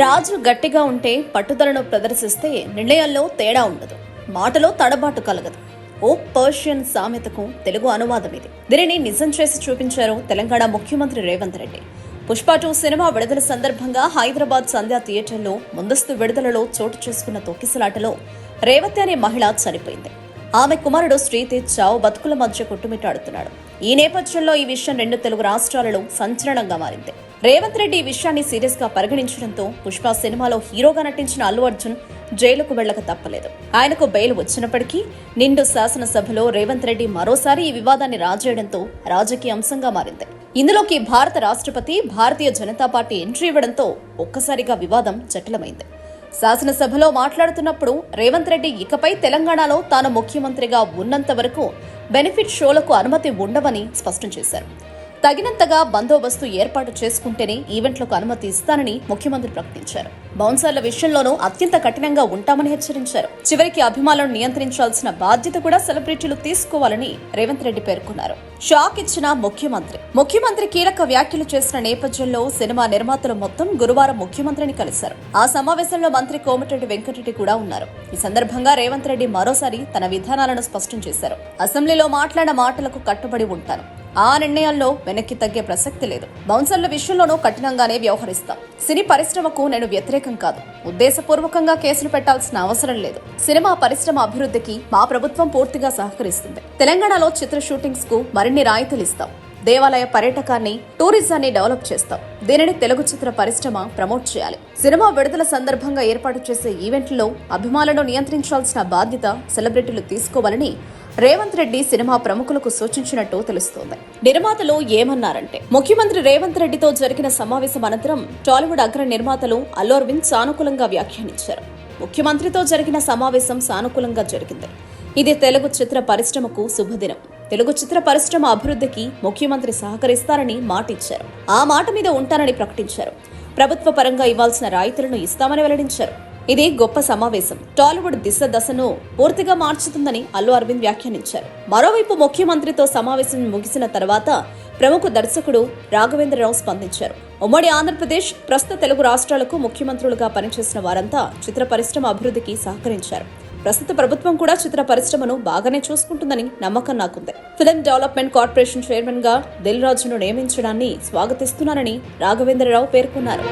రాజు గట్టిగా ఉంటే పట్టుదలను ప్రదర్శిస్తే నిర్ణయాల్లో తేడా ఉండదు. మాటలో తడబాటు కలగదు. ఓ పర్షియన్ సామెతకు తెలుగు అనువాదం ఇది. దీనిని నిజం చేసి చూపించారు తెలంగాణ ముఖ్యమంత్రి రేవంత్ రెడ్డి. పుష్ప టూ సినిమా విడుదల సందర్భంగా హైదరాబాద్ సంధ్యా థియేటర్లో ముందస్తు విడుదలలో చోటు చేసుకున్న తొక్కిసలాటలో రేవతి అనే మహిళ చనిపోయింది. ఆమె కుమారుడు శ్రీతేజ్ చావు బతుకుల మధ్య కొట్టుమిట్టాడుతున్నాడు. ఈ నేపథ్యంలో ఈ విషయం రెండు తెలుగు రాష్ట్రాలలో సంచలనంగా మారింది. రేవంత్ రెడ్డి ఈ విషయాన్ని సీరియస్గా పరిగణించడంతో పుష్ప సినిమాలో హీరోగా నటించిన అల్లు అర్జున్ జైలుకు వెళ్ళక తప్పలేదు. ఆయనకు బెయిల్ వచ్చినప్పటికీ నిండు శాసనసభలో రేవంత్ రెడ్డి మరోసారి ఈ వివాదాన్ని రాజేయడంతో రాజకీయ అంశంగా మారింది. ఇందులోకి భారత రాష్ట్రపతి భారతీయ జనతా పార్టీ ఎంట్రీ ఇవ్వడంతో ఒక్కసారిగా వివాదం జటిలమైంది శాసనసభలో మాట్లాడుతున్నప్పుడు రేవంత్ రెడ్డి ఇకపై తెలంగాణలో తాను ముఖ్యమంత్రిగా ఉన్నంత వరకు బెనిఫిట్ షోలకు అనుమతి ఉండవని స్పష్టం చేశారు. తగినంతగా బందోబస్తు ఏర్పాటు చేసుకుంటేనే ఈవెంట్లకు అనుమతి ఇస్తానని ముఖ్యమంత్రి ప్రకటించారు. బౌన్సర్ల విషయంలోనూ అత్యంత కఠినంగా ఉంటామని హెచ్చరించారు. చివరికి అభిమానులను నియంత్రించాల్సిన బాధ్యత కూడా సెలబ్రిటీలు తీసుకోవాలని రేవంత్ రెడ్డి పేర్కొన్నారు. షాక్ ఇచ్చిన ముఖ్యమంత్రి. ముఖ్యమంత్రి కీలక వ్యాఖ్యలు చేసిన నేపథ్యంలో సినిమా నిర్మాతలు మొత్తం గురువారం ముఖ్యమంత్రిని కలిశారు. ఆ సమావేశంలో మంత్రి కోమటిరెడ్డి వెంకటరెడ్డి కూడా ఉన్నారు. ఈ సందర్భంగా రేవంత్ రెడ్డి మరోసారి తన విధానాలను స్పష్టం చేశారు. అసెంబ్లీలో మాట్లాడిన మాటలకు కట్టుబడి ఉంటాను ఆ నిర్ణయాల్లో వెనక్కి తగ్గే ప్రసక్తి లేదు. బౌన్సర్ల విషయంలోనూ కఠినంగానే వ్యవహరిస్తాం. సినీ పరిశ్రమకు నేను వ్యతిరేకం కాదు. ఉద్దేశపూర్వకంగా కేసులు పెట్టాల్సిన అవసరం లేదు. సినిమా పరిశ్రమ అభివృద్ధికి మా ప్రభుత్వం పూర్తిగా సహకరిస్తుంది. తెలంగాణలో చిత్ర షూటింగ్స్కు మరిన్ని రాయితీలు ఇస్తాం. దేవాలయ పర్యటకాన్ని టూరిజాన్ని డెవలప్ చేస్తాం. దీనిని తెలుగు చిత్ర పరిశ్రమ ప్రమోట్ చేయాలి. సినిమా విడుదల సందర్భంగా ఏర్పాటు చేసే ఈవెంట్లలో అభిమానులను నియంత్రించాల్సిన బాధ్యత సెలబ్రిటీలు తీసుకోవాలని రేవంత్ రెడ్డి సినిమా ప్రముఖులకు సూచించినట్టు తెలుస్తోంది. నిర్మాతలు ఏమన్నారంటే ముఖ్యమంత్రి రేవంత్ రెడ్డితో జరిగిన సమావేశం అనంతరం టాలీవుడ్ అగ్ర నిర్మాతలు అల్లు అరవింద్ సానుకూలంగా వ్యాఖ్యానించారు. ముఖ్యమంత్రితో జరిగిన సమావేశం సానుకూలంగా జరిగింది. ఇది తెలుగు చిత్ర పరిశ్రమకు శుభదినం. తెలుగు చిత్ర పరిశ్రమ అభివృద్ధికి ముఖ్యమంత్రి సహకరిస్తారని మాట ఇచ్చారు ఆ మాట మీద ఉంటానని ప్రకటించారు. ప్రభుత్వ పరంగా ఇవ్వాల్సిన రాయితీలను ఇస్తామని వెల్లడించారు. ఇది గొప్ప సమావేశం. టాలీవుడ్ దిశ దశను పూర్తిగా మార్చుతుందని అల్లు అరవింద్ వ్యాఖ్యానించారు. మరోవైపు ముఖ్యమంత్రితో సమావేశం ముగిసిన తర్వాత ప్రముఖ దర్శకుడు రాఘవేంద్రరావు స్పందించారు. ఉమ్మడి ఆంధ్రప్రదేశ్ ప్రస్తుత తెలుగు రాష్ట్రాలకు ముఖ్యమంత్రులుగా పనిచేసిన వారంతా చిత్ర పరిశ్రమ అభివృద్ధికి సహకరించారు. ప్రస్తుత ప్రభుత్వం కూడా చిత్ర పరిశ్రమను బాగానే చూసుకుంటుందని నమ్మకం నాకుంది. ఫిలిం డెవలప్మెంట్ కార్పొరేషన్ చైర్మన్గా దిల్ రాజును నియమించడాన్ని స్వాగతిస్తున్నానని రాఘవేంద్రరావు పేర్కొన్నారు.